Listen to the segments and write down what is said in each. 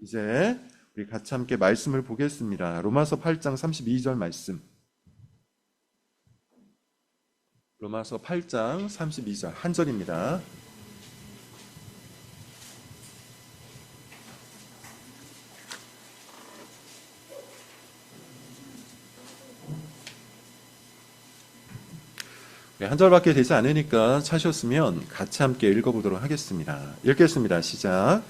이제 우리 같이 함께 말씀을 보겠습니다. 로마서 8장 32절 말씀. 로마서 8장 32절 한 절입니다. 네, 한 절밖에 되지 않으니까 차셨으면 같이 함께 읽어보도록 하겠습니다. 읽겠습니다. 시작.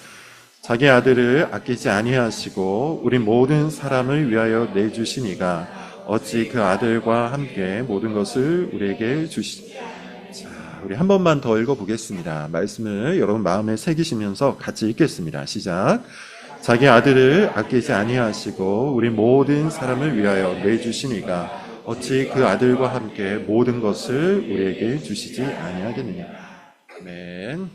자기 아들을 아끼지 아니하시고 우리 모든 사람을 위하여 내주시니가 어찌 그 아들과 함께 모든 것을 우리에게 주시. 자, 우리 한 번만 더 읽어보겠습니다. 말씀을 여러분 마음에 새기시면서 같이 읽겠습니다. 시작. 자기 아들을 아끼지 아니하시고 우리 모든 사람을 위하여 내주시니가 어찌 그 아들과 함께 모든 것을 우리에게 주시지 아니하겠느냐. 아멘.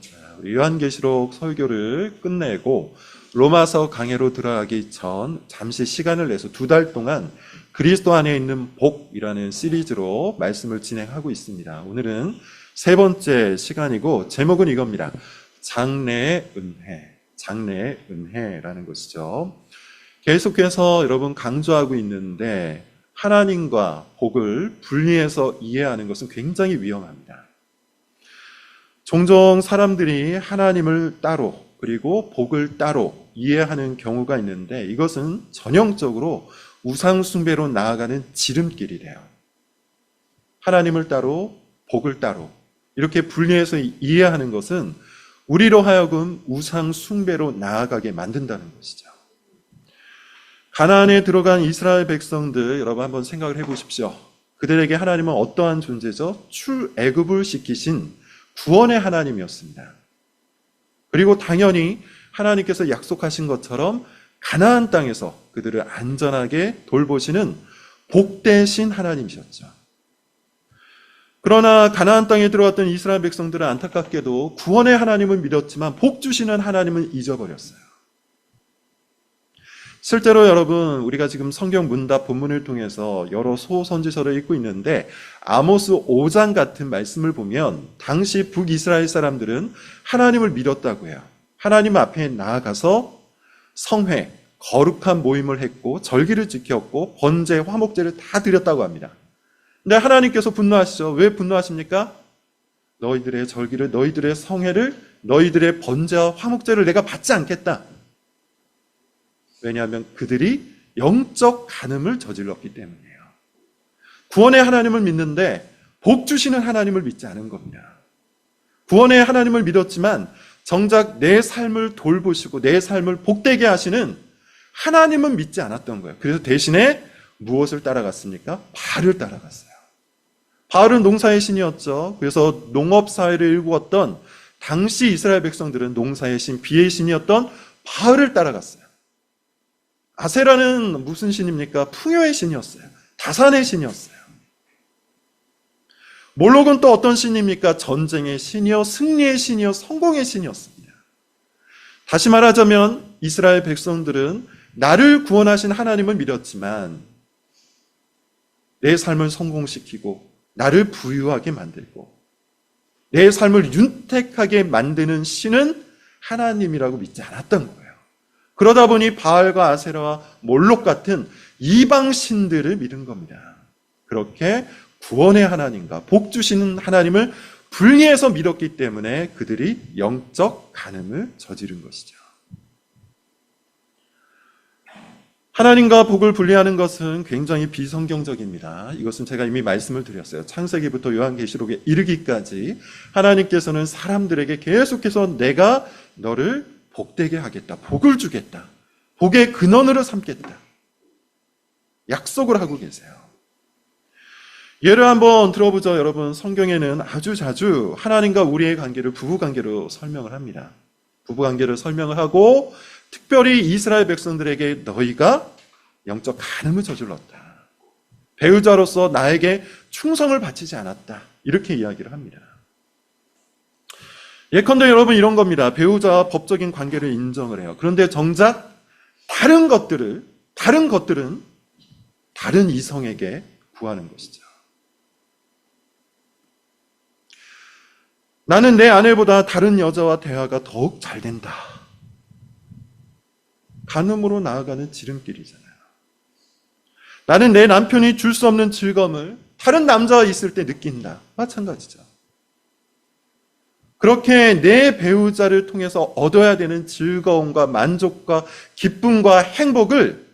요한계시록 설교를 끝내고 로마서 강해로 들어가기 전 잠시 시간을 내서 두 달 동안 그리스도 안에 있는 복이라는 시리즈로 말씀을 진행하고 있습니다. 오늘은 세 번째 시간이고 제목은 이겁니다. 장래의 은혜. 장래의 은혜라는 것이죠. 계속해서 여러분 강조하고 있는데 하나님과 복을 분리해서 이해하는 것은 굉장히 위험합니다. 종종 사람들이 하나님을 따로 그리고 복을 따로 이해하는 경우가 있는데 이것은 전형적으로 우상숭배로 나아가는 지름길이래요. 하나님을 따로 복을 따로 이렇게 분리해서 이해하는 것은 우리로 하여금 우상숭배로 나아가게 만든다는 것이죠. 가나안에 들어간 이스라엘 백성들 여러분 한번 생각을 해보십시오. 그들에게 하나님은 어떠한 존재죠? 출애굽을 시키신 구원의 하나님이었습니다. 그리고 당연히 하나님께서 약속하신 것처럼 가나안 땅에서 그들을 안전하게 돌보시는 복되신 하나님이셨죠. 그러나 가나안 땅에 들어왔던 이스라엘 백성들은 안타깝게도 구원의 하나님을 믿었지만 복 주시는 하나님을 잊어버렸어요. 실제로 여러분 우리가 지금 성경 문답 본문을 통해서 여러 소선지서를 읽고 있는데 아모스 5장 같은 말씀을 보면 당시 북이스라엘 사람들은 하나님을 믿었다고 해요. 하나님 앞에 나아가서 성회, 거룩한 모임을 했고 절기를 지켰고 번제, 화목제를 다 드렸다고 합니다. 근데 하나님께서 분노하시죠. 왜 분노하십니까? 너희들의 절기를, 너희들의 성회를, 너희들의 번제와 화목제를 내가 받지 않겠다. 왜냐하면 그들이 영적 간음을 저질렀기 때문이에요. 구원의 하나님을 믿는데 복 주시는 하나님을 믿지 않은 겁니다. 구원의 하나님을 믿었지만 정작 내 삶을 돌보시고 내 삶을 복되게 하시는 하나님은 믿지 않았던 거예요. 그래서 대신에 무엇을 따라갔습니까? 바알을 따라갔어요. 바알은 농사의 신이었죠. 그래서 농업 사회를 일구었던 당시 이스라엘 백성들은 농사의 신, 비의 신이었던 바알을 따라갔어요. 아세라는 무슨 신입니까? 풍요의 신이었어요. 다산의 신이었어요. 몰록은 또 어떤 신입니까? 전쟁의 신이요, 승리의 신이요, 성공의 신이었습니다. 다시 말하자면 이스라엘 백성들은 나를 구원하신 하나님을 믿었지만 내 삶을 성공시키고 나를 부유하게 만들고 내 삶을 윤택하게 만드는 신은 하나님이라고 믿지 않았던 거예요. 그러다 보니 바알과 아세라와 몰록 같은 이방 신들을 믿은 겁니다. 그렇게 구원의 하나님과 복 주시는 하나님을 분리해서 믿었기 때문에 그들이 영적 간음을 저지른 것이죠. 하나님과 복을 분리하는 것은 굉장히 비성경적입니다. 이것은 제가 이미 말씀을 드렸어요. 창세기부터 요한계시록에 이르기까지 하나님께서는 사람들에게 계속해서 내가 너를 복되게 하겠다. 복을 주겠다. 복의 근원으로 삼겠다. 약속을 하고 계세요. 예를 한번 들어보죠, 여러분. 성경에는 아주 자주 하나님과 우리의 관계를 부부 관계로 설명을 합니다. 부부 관계를 설명을 하고 특별히 이스라엘 백성들에게 너희가 영적 간음을 저질렀다. 배우자로서 나에게 충성을 바치지 않았다. 이렇게 이야기를 합니다. 예컨대 여러분 이런 겁니다. 배우자와 법적인 관계를 인정을 해요. 그런데 정작 다른 것들을, 다른 것들은 다른 이성에게 구하는 것이죠. 나는 내 아내보다 다른 여자와 대화가 더욱 잘 된다. 간음으로 나아가는 지름길이잖아요. 나는 내 남편이 줄 수 없는 즐거움을 다른 남자와 있을 때 느낀다. 마찬가지죠. 그렇게 내 배우자를 통해서 얻어야 되는 즐거움과 만족과 기쁨과 행복을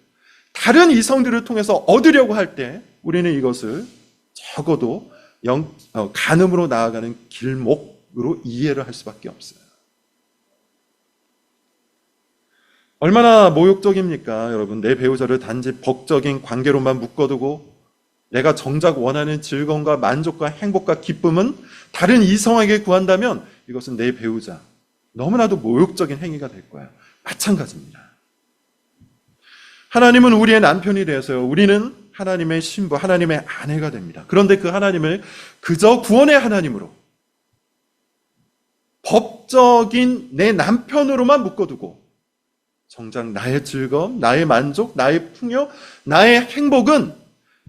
다른 이성들을 통해서 얻으려고 할 때 우리는 이것을 적어도 영, 어, 간음으로 나아가는 길목으로 이해를 할 수밖에 없어요. 얼마나 모욕적입니까? 여러분, 내 배우자를 단지 법적인 관계로만 묶어두고 내가 정작 원하는 즐거움과 만족과 행복과 기쁨은 다른 이성에게 구한다면 이것은 내 배우자. 너무나도 모욕적인 행위가 될 거야. 마찬가지입니다. 하나님은 우리의 남편이 되어서요. 우리는 하나님의 신부, 하나님의 아내가 됩니다. 그런데 그 하나님을 그저 구원의 하나님으로 법적인 내 남편으로만 묶어두고 정작 나의 즐거움, 나의 만족, 나의 풍요, 나의 행복은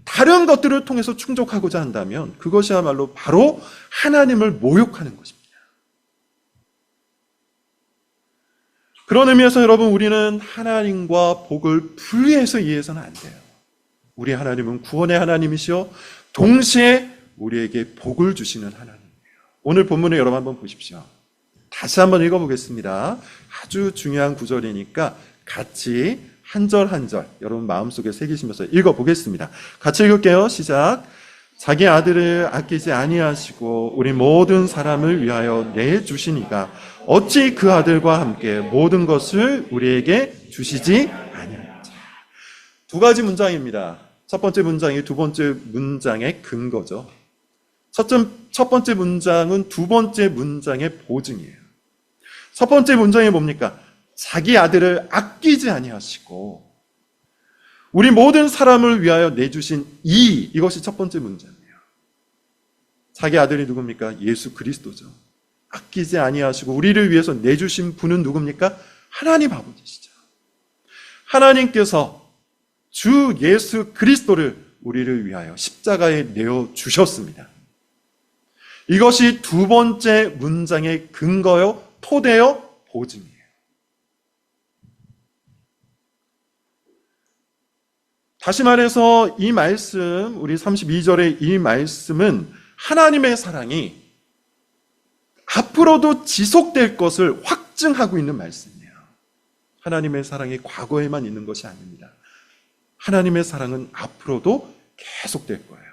다른 것들을 통해서 충족하고자 한다면 그것이야말로 바로 하나님을 모욕하는 것입니다. 그런 의미에서 여러분 우리는 하나님과 복을 분리해서 이해해서는 안 돼요. 우리 하나님은 구원의 하나님이시요 동시에 우리에게 복을 주시는 하나님이에요. 오늘 본문을 여러분 한번 보십시오. 다시 한번 읽어보겠습니다. 아주 중요한 구절이니까 같이 한 절 한 절 여러분 마음속에 새기시면서 읽어보겠습니다. 같이 읽을게요. 시작. 자기 아들을 아끼지 아니하시고 우리 모든 사람을 위하여 내 주시니가 어찌 그 아들과 함께 모든 것을 우리에게 주시지 아니하는지. 두 가지 문장입니다. 첫 번째 문장이 두 번째 문장의 근거죠. 첫, 첫 번째 문장은 두 번째 문장의 보증이에요. 첫 번째 문장이 뭡니까? 자기 아들을 아끼지 아니하시고 우리 모든 사람을 위하여 내주신 이 이것이 첫 번째 문장이에요. 자기 아들이 누굽니까? 예수 그리스도죠. 아끼지 아니하시고 우리를 위해서 내주신 분은 누굽니까? 하나님 아버지시죠. 하나님께서 주 예수 그리스도를 우리를 위하여 십자가에 내어 주셨습니다. 이것이 두 번째 문장의 근거요, 토대요, 보증이에요. 다시 말해서 이 말씀, 우리 32절의 이 말씀은 하나님의 사랑이 앞으로도 지속될 것을 확증하고 있는 말씀이에요. 하나님의 사랑이 과거에만 있는 것이 아닙니다. 하나님의 사랑은 앞으로도 계속될 거예요.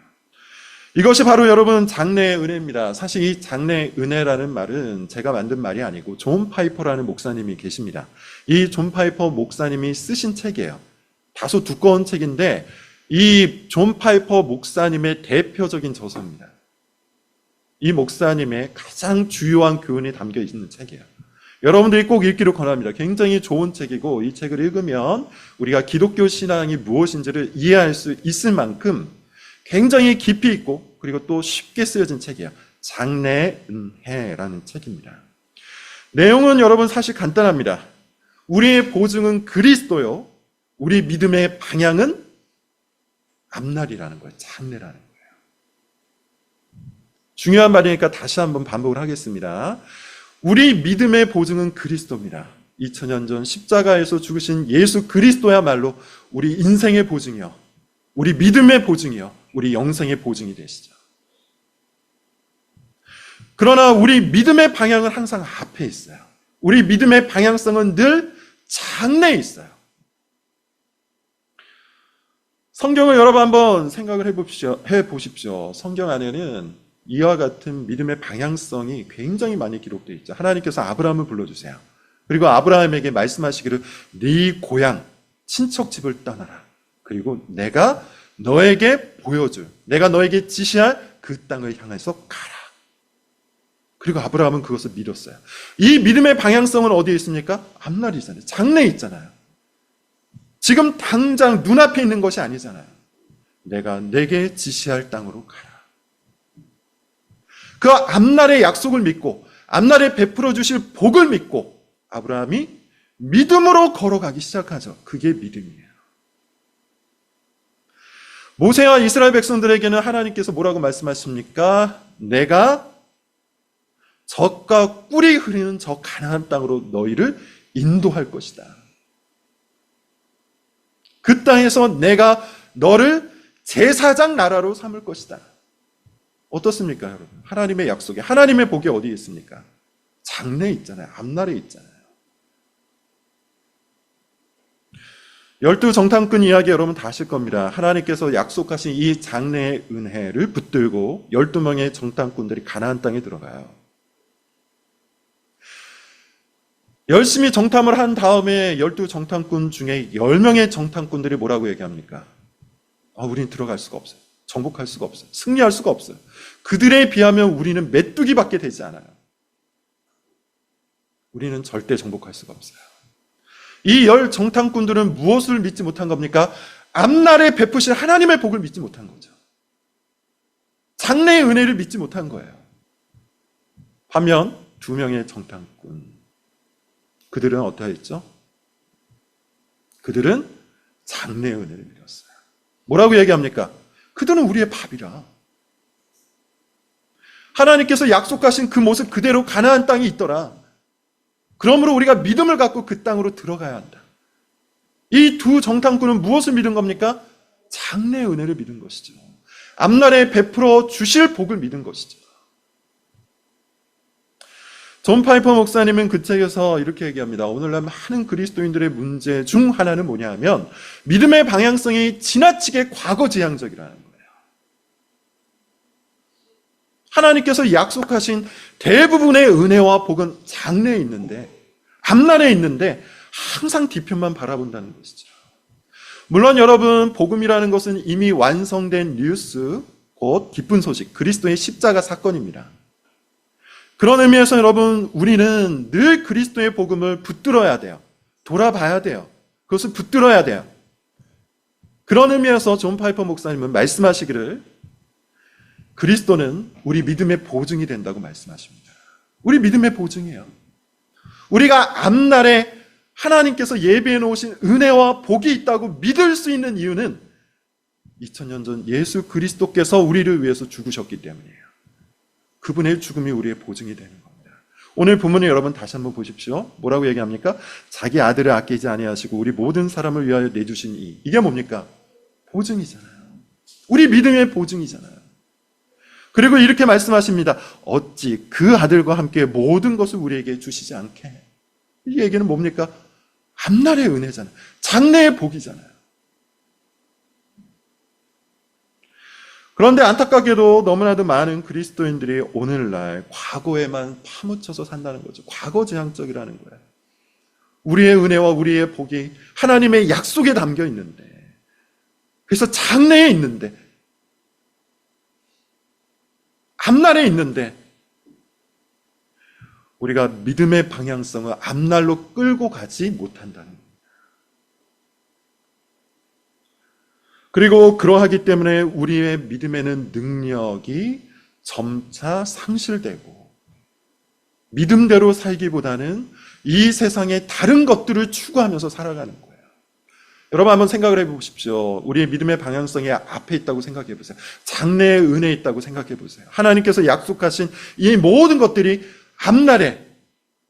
이것이 바로 여러분 장래의 은혜입니다. 사실 이 장래의 은혜라는 말은 제가 만든 말이 아니고 존 파이퍼라는 목사님이 계십니다. 이 존 파이퍼 목사님이 쓰신 책이에요. 다소 두꺼운 책인데 이 존 파이퍼 목사님의 대표적인 저서입니다. 이 목사님의 가장 주요한 교훈이 담겨 있는 책이에요. 여러분들이 꼭 읽기를 권합니다. 굉장히 좋은 책이고 이 책을 읽으면 우리가 기독교 신앙이 무엇인지를 이해할 수 있을 만큼 굉장히 깊이 있고 그리고 또 쉽게 쓰여진 책이에요. 장래의 은혜라는 책입니다. 내용은 여러분 사실 간단합니다. 우리의 보증은 그리스도요. 우리 믿음의 방향은 앞날이라는 거예요. 장래라는 거예요. 중요한 말이니까 다시 한번 반복을 하겠습니다. 우리 믿음의 보증은 그리스도입니다. 2000년 전 십자가에서 죽으신 예수 그리스도야말로 우리 인생의 보증이요. 우리 믿음의 보증이요. 우리 영생의 보증이 되시죠. 그러나 우리 믿음의 방향은 항상 앞에 있어요. 우리 믿음의 방향성은 늘 장래에 있어요. 성경을 여러분 한번 생각을 해보십시오. 해보십시오. 성경 안에는 이와 같은 믿음의 방향성이 굉장히 많이 기록되어 있죠. 하나님께서 아브라함을 불러주세요. 그리고 아브라함에게 말씀하시기를 네 고향, 친척 집을 떠나라. 그리고 내가 너에게 보여줄, 내가 너에게 지시할 그 땅을 향해서 가라. 그리고 아브라함은 그것을 믿었어요. 이 믿음의 방향성은 어디에 있습니까? 앞날이 있잖아요. 장래에 있잖아요. 지금 당장 눈앞에 있는 것이 아니잖아요. 내가 내게 지시할 땅으로 가라. 그 앞날의 약속을 믿고 앞날에 베풀어 주실 복을 믿고 아브라함이 믿음으로 걸어가기 시작하죠. 그게 믿음이에요. 모세와 이스라엘 백성들에게는 하나님께서 뭐라고 말씀하십니까? 내가 젖과 꿀이 흐르는 저 가나안 땅으로 너희를 인도할 것이다. 그 땅에서 내가 너를 제사장 나라로 삼을 것이다. 어떻습니까, 여러분? 하나님의 약속에 하나님의 복이 어디에 있습니까? 장래에 있잖아요. 앞날에 있잖아요. 열두 정탐꾼 이야기 여러분 다 아실 겁니다. 하나님께서 약속하신 이 장래의 은혜를 붙들고 열두 명의 정탐꾼들이 가나안 땅에 들어가요. 열심히 정탐을 한 다음에 열두 정탐꾼 중에 열 명의 정탐꾼들이 뭐라고 얘기합니까? 아, 우리는 들어갈 수가 없어요. 정복할 수가 없어요. 승리할 수가 없어요. 그들에 비하면 우리는 메뚜기밖에 되지 않아요. 우리는 절대 정복할 수가 없어요. 이 열 정탐꾼들은 무엇을 믿지 못한 겁니까? 앞날에 베푸신 하나님의 복을 믿지 못한 거죠. 장래의 은혜를 믿지 못한 거예요. 반면 두 명의 정탐꾼 그들은 어떠했죠? 그들은 장래의 은혜를 믿었어요. 뭐라고 얘기합니까? 그들은 우리의 밥이라. 하나님께서 약속하신 그 모습 그대로 가나안 땅이 있더라. 그러므로 우리가 믿음을 갖고 그 땅으로 들어가야 한다. 이 두 정탐꾼은 무엇을 믿은 겁니까? 장래의 은혜를 믿은 것이죠. 앞날에 베풀어 주실 복을 믿은 것이죠. 존 파이퍼 목사님은 그 책에서 이렇게 얘기합니다. 오늘날 많은 그리스도인들의 문제 중 하나는 뭐냐 하면 믿음의 방향성이 지나치게 과거지향적이라는 거예요. 하나님께서 약속하신 대부분의 은혜와 복은 장래에 있는데, 앞날에 있는데, 항상 뒤편만 바라본다는 것이죠. 물론 여러분, 복음이라는 것은 이미 완성된 뉴스, 곧 기쁜 소식, 그리스도의 십자가 사건입니다. 그런 의미에서 여러분, 우리는 늘 그리스도의 복음을 붙들어야 돼요. 돌아봐야 돼요. 그것을 붙들어야 돼요. 그런 의미에서 존 파이퍼 목사님은 말씀하시기를 그리스도는 우리 믿음의 보증이 된다고 말씀하십니다. 우리 믿음의 보증이에요. 우리가 앞날에 하나님께서 예비해 놓으신 은혜와 복이 있다고 믿을 수 있는 이유는 2000년 전 예수 그리스도께서 우리를 위해서 죽으셨기 때문이에요. 그분의 죽음이 우리의 보증이 되는 겁니다. 오늘 본문을 여러분 다시 한번 보십시오. 뭐라고 얘기합니까? 자기 아들을 아끼지 아니하시고 우리 모든 사람을 위하여 내주신 이 이게 뭡니까? 보증이잖아요. 우리 믿음의 보증이잖아요. 그리고 이렇게 말씀하십니다. 어찌 그 아들과 함께 모든 것을 우리에게 주시지 않게. 이 얘기는 뭡니까? 앞날의 은혜잖아요. 장래의 복이잖아요. 그런데 안타깝게도 너무나도 많은 그리스도인들이 오늘날 과거에만 파묻혀서 산다는 거죠. 과거 지향적이라는 거예요. 우리의 은혜와 우리의 복이 하나님의 약속에 담겨 있는데, 그래서 장래에 있는데, 앞날에 있는데, 우리가 믿음의 방향성을 앞날로 끌고 가지 못한다는 겁니다. 그리고 그러하기 때문에 우리의 믿음에는 능력이 점차 상실되고 믿음대로 살기보다는 이 세상의 다른 것들을 추구하면서 살아가는 거예요. 여러분 한번 생각을 해보십시오. 우리의 믿음의 방향성이 앞에 있다고 생각해 보세요. 장래의 은혜 있다고 생각해 보세요. 하나님께서 약속하신 이 모든 것들이 앞날에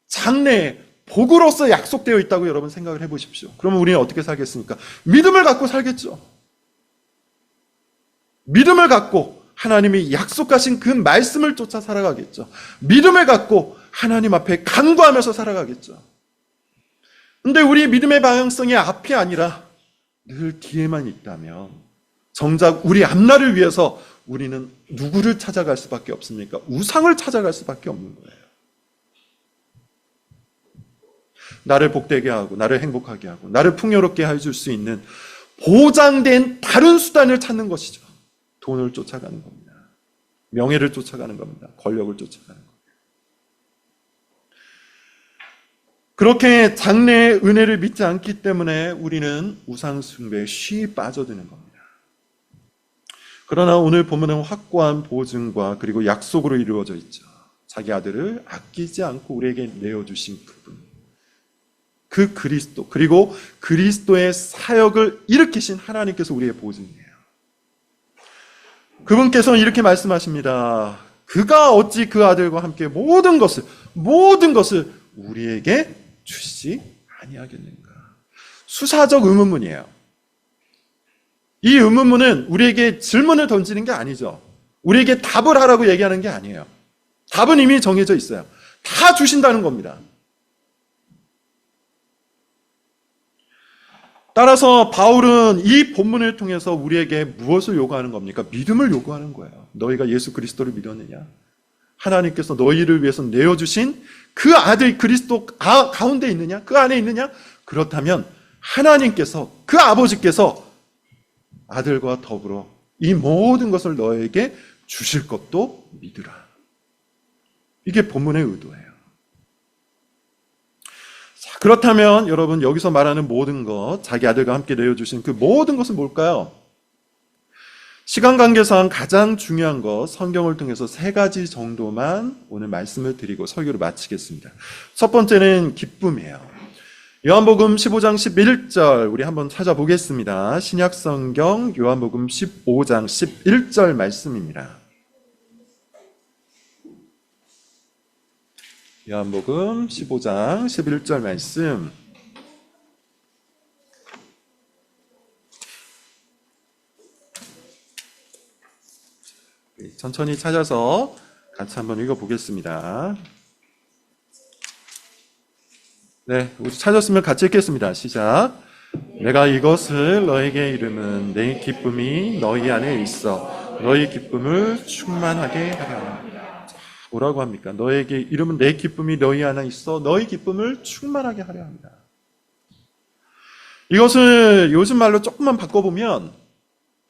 장래에 복으로서 약속되어 있다고 여러분 생각을 해보십시오. 그러면 우리는 어떻게 살겠습니까? 믿음을 갖고 살겠죠. 믿음을 갖고 하나님이 약속하신 그 말씀을 쫓아 살아가겠죠. 믿음을 갖고 하나님 앞에 간구하면서 살아가겠죠. 근데 우리 믿음의 방향성이 앞이 아니라 늘 뒤에만 있다면 정작 우리 앞날을 위해서 우리는 누구를 찾아갈 수밖에 없습니까? 우상을 찾아갈 수밖에 없는 거예요. 나를 복되게 하고, 나를 행복하게 하고, 나를 풍요롭게 해줄 수 있는 보장된 다른 수단을 찾는 것이죠. 돈을 쫓아가는 겁니다. 명예를 쫓아가는 겁니다. 권력을 쫓아가는 겁니다. 그렇게 장래의 은혜를 믿지 않기 때문에 우리는 우상숭배에 쉬 빠져드는 겁니다. 그러나 오늘 보면은 확고한 보증과 그리고 약속으로 이루어져 있죠. 자기 아들을 아끼지 않고 우리에게 내어주신 그분. 그 그리스도, 그리고 그리스도의 사역을 일으키신 하나님께서 우리의 보증이에요. 그분께서는 이렇게 말씀하십니다. 그가 어찌 그 아들과 함께 모든 것을, 모든 것을 우리에게 주시지 아니하겠는가. 수사적 의문문이에요. 이 의문문은 우리에게 질문을 던지는 게 아니죠. 우리에게 답을 하라고 얘기하는 게 아니에요. 답은 이미 정해져 있어요. 다 주신다는 겁니다. 따라서 바울은 이 본문을 통해서 우리에게 무엇을 요구하는 겁니까? 믿음을 요구하는 거예요. 너희가 예수 그리스도를 믿었느냐? 하나님께서 너희를 위해서 내어주신 그 아들 그리스도 가, 가운데 있느냐? 그 안에 있느냐? 그렇다면 하나님께서 그 아버지께서 아들과 더불어 이 모든 것을 너에게 주실 것도 믿으라. 이게 본문의 의도예요. 자, 그렇다면 여러분 여기서 말하는 모든 것, 자기 아들과 함께 내어주신 그 모든 것은 뭘까요? 시간 관계상 가장 중요한 것, 성경을 통해서 세 가지 정도만 오늘 말씀을 드리고 설교를 마치겠습니다. 첫 번째는 기쁨이에요. 요한복음 15장 11절 우리 한번 찾아보겠습니다. 신약 성경 요한복음 15장 11절 말씀입니다. 요한복음 15장 11절 말씀. 천천히 찾아서 같이 한번 읽어보겠습니다. 네, 우리 찾았으면 같이 읽겠습니다. 시작. 내가 이것을 너에게 이름은 내 기쁨이 너희 안에 있어 너희 기쁨을 충만하게 하라. 자, 뭐라고 합니까? 너에게 이름은 내 기쁨이 너희 안에 있어 너희 기쁨을 충만하게 하려 합니다. 이것을 요즘 말로 조금만 바꿔보면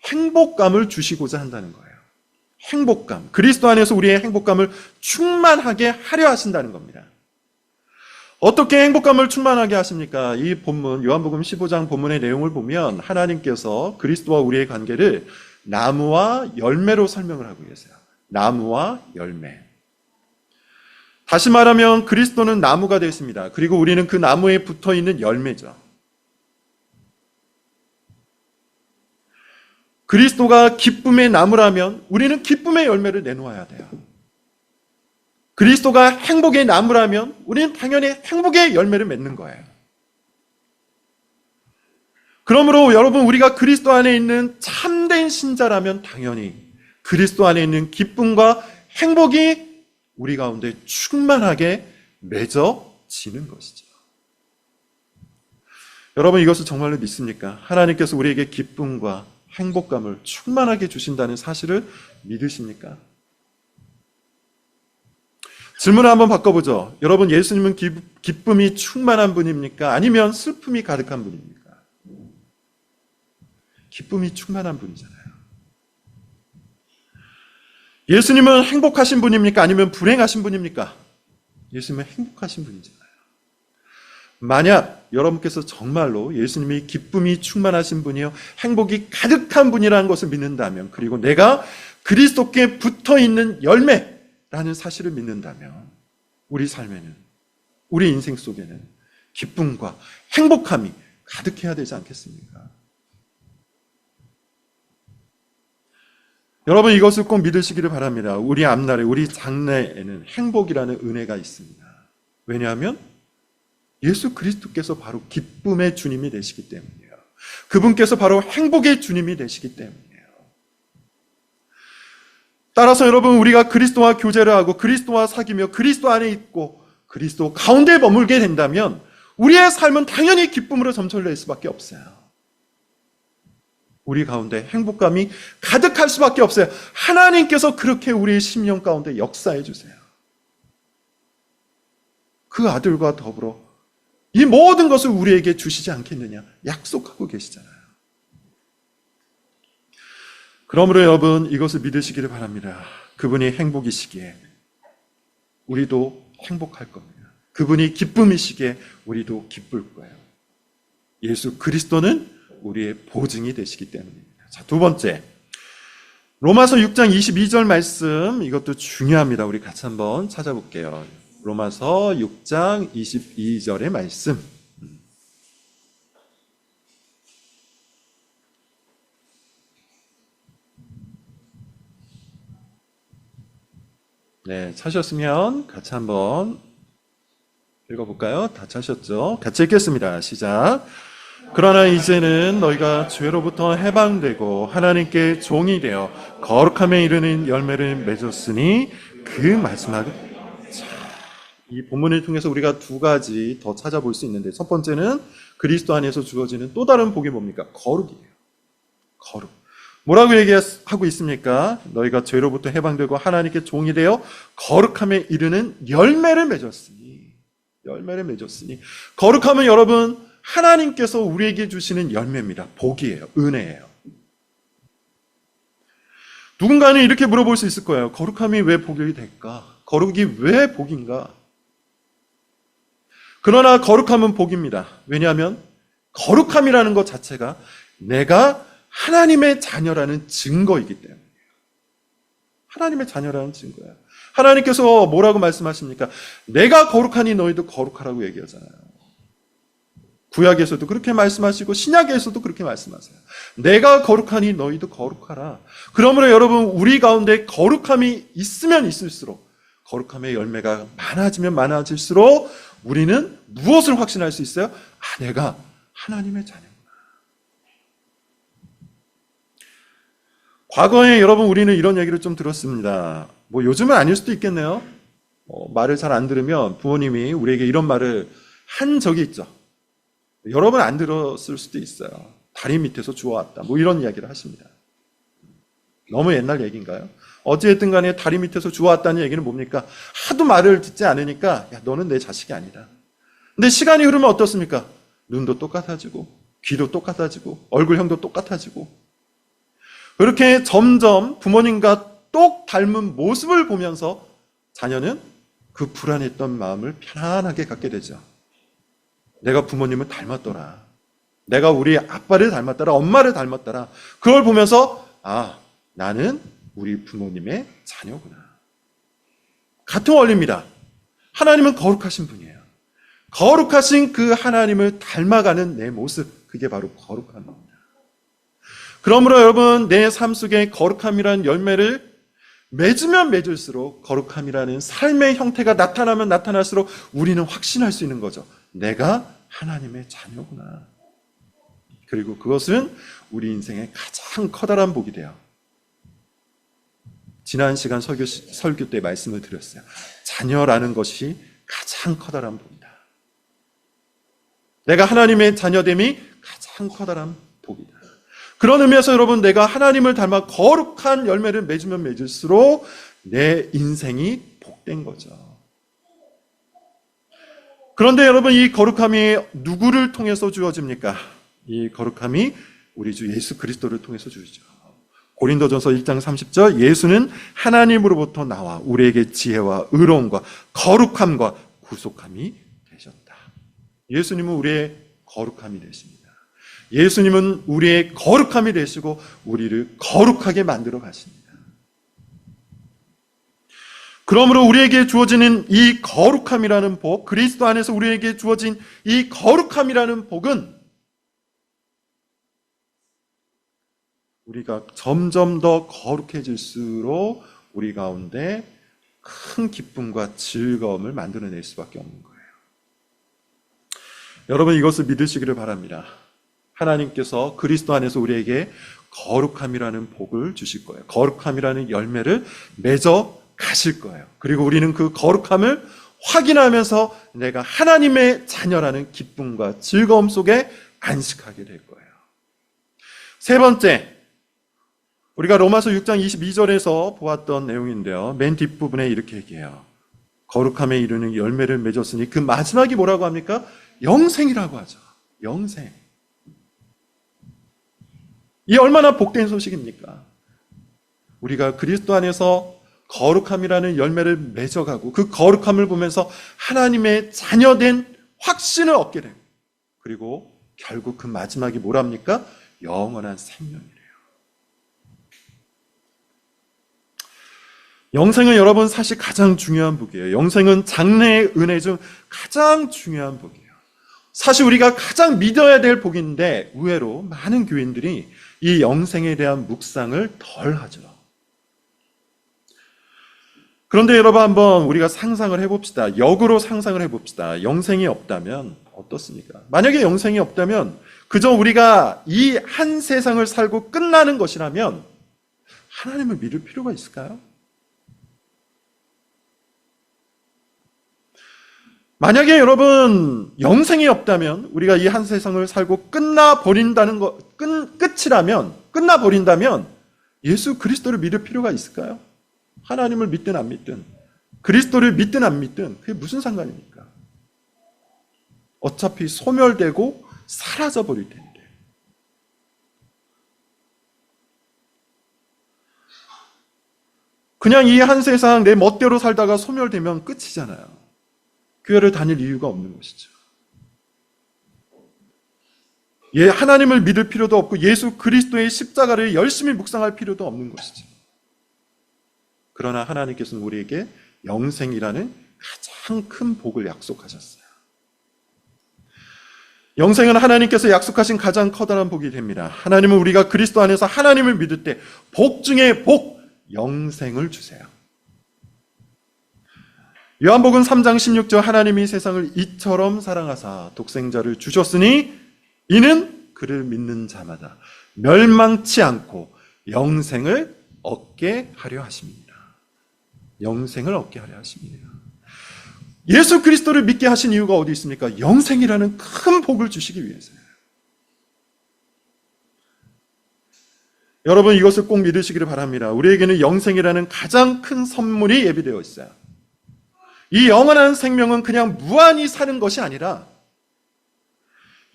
행복감을 주시고자 한다는 거예요. 행복감. 그리스도 안에서 우리의 행복감을 충만하게 하려 하신다는 겁니다. 어떻게 행복감을 충만하게 하십니까? 이 본문, 요한복음 15장 본문의 내용을 보면 하나님께서 그리스도와 우리의 관계를 나무와 열매로 설명을 하고 계세요. 나무와 열매. 다시 말하면 그리스도는 나무가 되십니다. 그리고 우리는 그 나무에 붙어 있는 열매죠. 그리스도가 기쁨의 나무라면 우리는 기쁨의 열매를 내놓아야 돼요. 그리스도가 행복의 나무라면 우리는 당연히 행복의 열매를 맺는 거예요. 그러므로 여러분 우리가 그리스도 안에 있는 참된 신자라면 당연히 그리스도 안에 있는 기쁨과 행복이 우리 가운데 충만하게 맺어지는 것이죠. 여러분 이것을 정말로 믿습니까? 하나님께서 우리에게 기쁨과 행복감을 충만하게 주신다는 사실을 믿으십니까? 질문을 한번 바꿔보죠. 여러분, 예수님은 기, 기쁨이 충만한 분입니까? 아니면 슬픔이 가득한 분입니까? 기쁨이 충만한 분이잖아요. 예수님은 행복하신 분입니까? 아니면 불행하신 분입니까? 예수님은 행복하신 분이잖아요. 만약 여러분께서 정말로 예수님이 기쁨이 충만하신 분이요, 행복이 가득한 분이라는 것을 믿는다면, 그리고 내가 그리스도께 붙어 있는 열매라는 사실을 믿는다면, 우리 삶에는, 우리 인생 속에는 기쁨과 행복함이 가득해야 되지 않겠습니까? 여러분 이것을 꼭 믿으시기를 바랍니다. 우리 앞날에, 우리 장래에는 행복이라는 은혜가 있습니다. 왜냐하면 예수 그리스도께서 바로 기쁨의 주님이 되시기 때문이에요. 그분께서 바로 행복의 주님이 되시기 때문이에요. 따라서 여러분 우리가 그리스도와 교제를 하고 그리스도와 사귀며 그리스도 안에 있고 그리스도 가운데 머물게 된다면 우리의 삶은 당연히 기쁨으로 점철될 수밖에 없어요. 우리 가운데 행복감이 가득할 수밖에 없어요. 하나님께서 그렇게 우리의 심령 가운데 역사해 주세요. 그 아들과 더불어 이 모든 것을 우리에게 주시지 않겠느냐 약속하고 계시잖아요. 그러므로 여러분 이것을 믿으시기를 바랍니다. 그분이 행복이시기에 우리도 행복할 겁니다. 그분이 기쁨이시기에 우리도 기쁠 거예요. 예수 그리스도는 우리의 보증이 되시기 때문입니다. 자, 두 번째. 로마서 6장 22절 말씀 이것도 중요합니다. 우리 같이 한번 찾아볼게요. 로마서 6장 22절의 말씀. 네, 찾으셨으면 같이 한번 읽어볼까요? 다 찾으셨죠? 같이 읽겠습니다. 시작. 그러나 이제는 너희가 죄로부터 해방되고 하나님께 종이 되어 거룩함에 이르는 열매를 맺었으니 그 마지막은 자, 이 본문을 통해서 우리가 두 가지 더 찾아볼 수 있는데 첫 번째는 그리스도 안에서 주어지는 또 다른 복이 뭡니까? 거룩이에요. 거룩. 뭐라고 얘기하고 있습니까? 너희가 죄로부터 해방되고 하나님께 종이 되어 거룩함에 이르는 열매를 맺었으니 열매를 맺었으니 거룩함은 여러분 하나님께서 우리에게 주시는 열매입니다. 복이에요. 은혜예요. 누군가는 이렇게 물어볼 수 있을 거예요. 거룩함이 왜 복이 될까? 거룩이 왜 복인가? 그러나 거룩함은 복입니다. 왜냐하면 거룩함이라는 것 자체가 내가 하나님의 자녀라는 증거이기 때문이에요. 하나님의 자녀라는 증거예요. 하나님께서 뭐라고 말씀하십니까? 내가 거룩하니 너희도 거룩하라고 얘기하잖아요. 구약에서도 그렇게 말씀하시고 신약에서도 그렇게 말씀하세요. 내가 거룩하니 너희도 거룩하라. 그러므로 여러분 우리 가운데 거룩함이 있으면 있을수록 거룩함의 열매가 많아지면 많아질수록 우리는 무엇을 확신할 수 있어요? 아, 내가 하나님의 자녀구나. 과거에 여러분 우리는 이런 얘기를 좀 들었습니다. 뭐 요즘은 아닐 수도 있겠네요. 어, 말을 잘 안 들으면 부모님이 우리에게 이런 말을 한 적이 있죠. 여러 번안 들었을 수도 있어요. 다리 밑에서 주워왔다. 뭐 이런 이야기를 하십니다. 너무 옛날 얘기인가요? 어찌됐든 간에 다리 밑에서 주워왔다는 얘기는 뭡니까? 하도 말을 듣지 않으니까, 야, 너는 내 자식이 아니다. 근데 시간이 흐르면 어떻습니까? 눈도 똑같아지고, 귀도 똑같아지고, 얼굴형도 똑같아지고. 그렇게 점점 부모님과 똑 닮은 모습을 보면서 자녀는 그 불안했던 마음을 편안하게 갖게 되죠. 내가 부모님을 닮았더라. 내가 우리 아빠를 닮았더라. 엄마를 닮았더라. 그걸 보면서, 아, 나는 우리 부모님의 자녀구나. 같은 원리입니다. 하나님은 거룩하신 분이에요. 거룩하신 그 하나님을 닮아가는 내 모습, 그게 바로 거룩한 겁니다. 그러므로 여러분, 내 삶 속에 거룩함이라는 열매를 맺으면 맺을수록 거룩함이라는 삶의 형태가 나타나면 나타날수록 우리는 확신할 수 있는 거죠. 내가 하나님의 자녀구나. 그리고 그것은 우리 인생의 가장 커다란 복이 돼요. 지난 시간 설교, 설교 때 말씀을 드렸어요. 자녀라는 것이 가장 커다란 복이다. 내가 하나님의 자녀됨이 가장 커다란 복이다. 그런 의미에서 여러분, 내가 하나님을 닮아 거룩한 열매를 맺으면 맺을수록 내 인생이 복된 거죠. 그런데 여러분, 이 거룩함이 누구를 통해서 주어집니까? 이 거룩함이 우리 주 예수 그리스도를 통해서 주죠. 고린도전서 1장 30절 예수는 하나님으로부터 나와 우리에게 지혜와 의로움과 거룩함과 구속함이 되셨다. 예수님은 우리의 거룩함이 되십니다. 예수님은 우리의 거룩함이 되시고 우리를 거룩하게 만들어 가십니다. 그러므로 우리에게 주어지는 이 거룩함이라는 복, 그리스도 안에서 우리에게 주어진 이 거룩함이라는 복은 우리가 점점 더 거룩해질수록 우리 가운데 큰 기쁨과 즐거움을 만들어낼 수밖에 없는 거예요. 여러분 이것을 믿으시기를 바랍니다. 하나님께서 그리스도 안에서 우리에게 거룩함이라는 복을 주실 거예요. 거룩함이라는 열매를 맺어 가실 거예요. 그리고 우리는 그 거룩함을 확인하면서 내가 하나님의 자녀라는 기쁨과 즐거움 속에 안식하게 될 거예요. 세 번째, 우리가 로마서 6장 22절에서 보았던 내용인데요. 맨 뒷부분에 이렇게 얘기해요. 거룩함에 이르는 열매를 맺었으니 그 마지막이 뭐라고 합니까? 영생이라고 하죠. 영생. 이 얼마나 복된 소식입니까? 우리가 그리스도 안에서 거룩함이라는 열매를 맺어가고 그 거룩함을 보면서 하나님의 자녀된 확신을 얻게 됩니다. 그리고 결국 그 마지막이 뭐랍니까? 영원한 생명이래요. 영생은 여러분 사실 가장 중요한 복이에요. 영생은 장래의 은혜 중 가장 중요한 복이에요. 사실 우리가 가장 믿어야 될 복인데 의외로 많은 교인들이 이 영생에 대한 묵상을 덜 하죠. 그런데 여러분 한번 우리가 상상을 해봅시다. 역으로 상상을 해봅시다. 영생이 없다면 어떻습니까? 만약에 영생이 없다면 그저 우리가 이 한 세상을 살고 끝나는 것이라면 하나님을 믿을 필요가 있을까요? 만약에 여러분 영생이 없다면 우리가 이 한 세상을 살고 끝나 버린다는 것 끝, 끝이라면 끝나 버린다면 예수 그리스도를 믿을 필요가 있을까요? 하나님을 믿든 안 믿든 그리스도를 믿든 안 믿든 그게 무슨 상관입니까? 어차피 소멸되고 사라져 버릴 텐데. 그냥 이 한 세상 내 멋대로 살다가 소멸되면 끝이잖아요. 교회를 다닐 이유가 없는 것이죠. 예, 하나님을 믿을 필요도 없고 예수 그리스도의 십자가를 열심히 묵상할 필요도 없는 것이죠. 그러나 하나님께서는 우리에게 영생이라는 가장 큰 복을 약속하셨어요. 영생은 하나님께서 약속하신 가장 커다란 복이 됩니다. 하나님은 우리가 그리스도 안에서 하나님을 믿을 때 복 중에 복, 영생을 주세요. 요한복음 3장 16절 하나님이 세상을 이처럼 사랑하사 독생자를 주셨으니 이는 그를 믿는 자마다 멸망치 않고 영생을 얻게 하려 하십니다. 영생을 얻게 하려 하십니다. 예수 그리스도를 믿게 하신 이유가 어디 있습니까? 영생이라는 큰 복을 주시기 위해서요. 여러분 이것을 꼭 믿으시기를 바랍니다. 우리에게는 영생이라는 가장 큰 선물이 예비되어 있어요. 이 영원한 생명은 그냥 무한히 사는 것이 아니라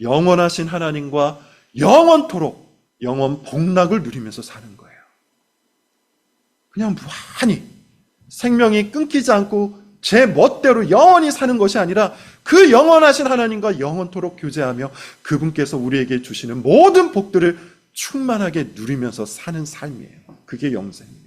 영원하신 하나님과 영원토록 영원 복락을 누리면서 사는 거예요. 그냥 무한히 생명이 끊기지 않고 제 멋대로 영원히 사는 것이 아니라 그 영원하신 하나님과 영원토록 교제하며 그분께서 우리에게 주시는 모든 복들을 충만하게 누리면서 사는 삶이에요. 그게 영생이에요.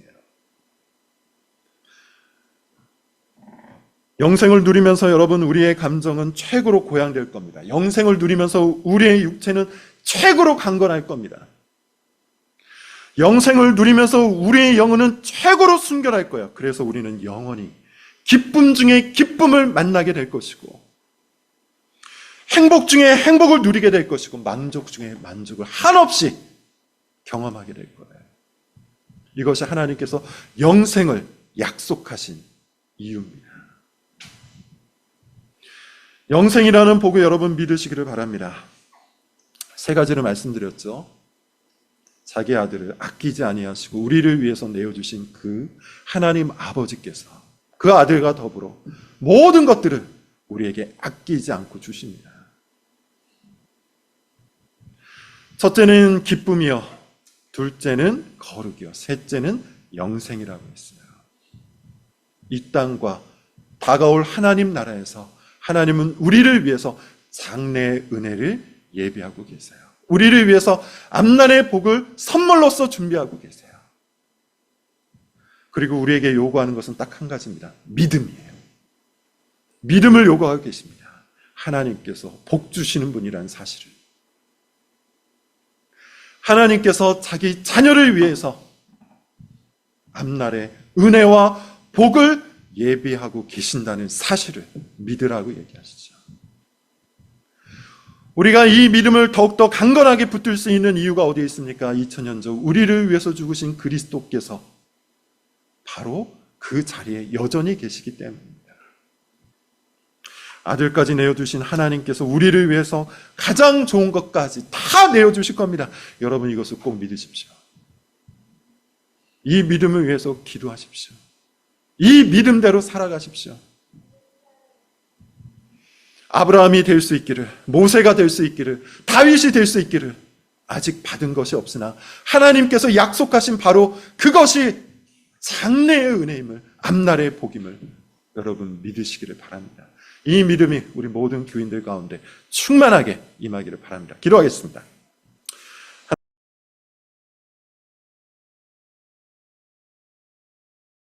영생을 누리면서 여러분 우리의 감정은 최고로 고양될 겁니다. 영생을 누리면서 우리의 육체는 최고로 강건할 겁니다. 영생을 누리면서 우리의 영혼은 최고로 순결할 거예요. 그래서 우리는 영원히 기쁨 중에 기쁨을 만나게 될 것이고 행복 중에 행복을 누리게 될 것이고 만족 중에 만족을 한없이 경험하게 될 거예요. 이것이 하나님께서 영생을 약속하신 이유입니다. 영생이라는 복을 여러분 믿으시기를 바랍니다. 세 가지를 말씀드렸죠. 자기 아들을 아끼지 아니하시고 우리를 위해서 내어주신 그 하나님 아버지께서 그 아들과 더불어 모든 것들을 우리에게 아끼지 않고 주십니다. 첫째는 기쁨이요. 둘째는 거룩이요. 셋째는 영생이라고 했어요. 이 땅과 다가올 하나님 나라에서 하나님은 우리를 위해서 장래의 은혜를 예비하고 계세요. 우리를 위해서 앞날의 복을 선물로서 준비하고 계세요. 그리고 우리에게 요구하는 것은 딱 한 가지입니다. 믿음이에요. 믿음을 요구하고 계십니다. 하나님께서 복 주시는 분이라는 사실을. 하나님께서 자기 자녀를 위해서 앞날에 은혜와 복을 예비하고 계신다는 사실을 믿으라고 얘기하시죠. 우리가 이 믿음을 더욱더 강건하게 붙들 수 있는 이유가 어디에 있습니까? 2000년 전 우리를 위해서 죽으신 그리스도께서 바로 그 자리에 여전히 계시기 때문입니다. 아들까지 내어주신 하나님께서 우리를 위해서 가장 좋은 것까지 다 내어주실 겁니다. 여러분 이것을 꼭 믿으십시오. 이 믿음을 위해서 기도하십시오. 이 믿음대로 살아가십시오. 아브라함이 될 수 있기를, 모세가 될 수 있기를, 다윗이 될 수 있기를 아직 받은 것이 없으나 하나님께서 약속하신 바로 그것이 장래의 은혜임을, 앞날의 복임을 여러분 믿으시기를 바랍니다. 이 믿음이 우리 모든 교인들 가운데 충만하게 임하기를 바랍니다. 기도하겠습니다.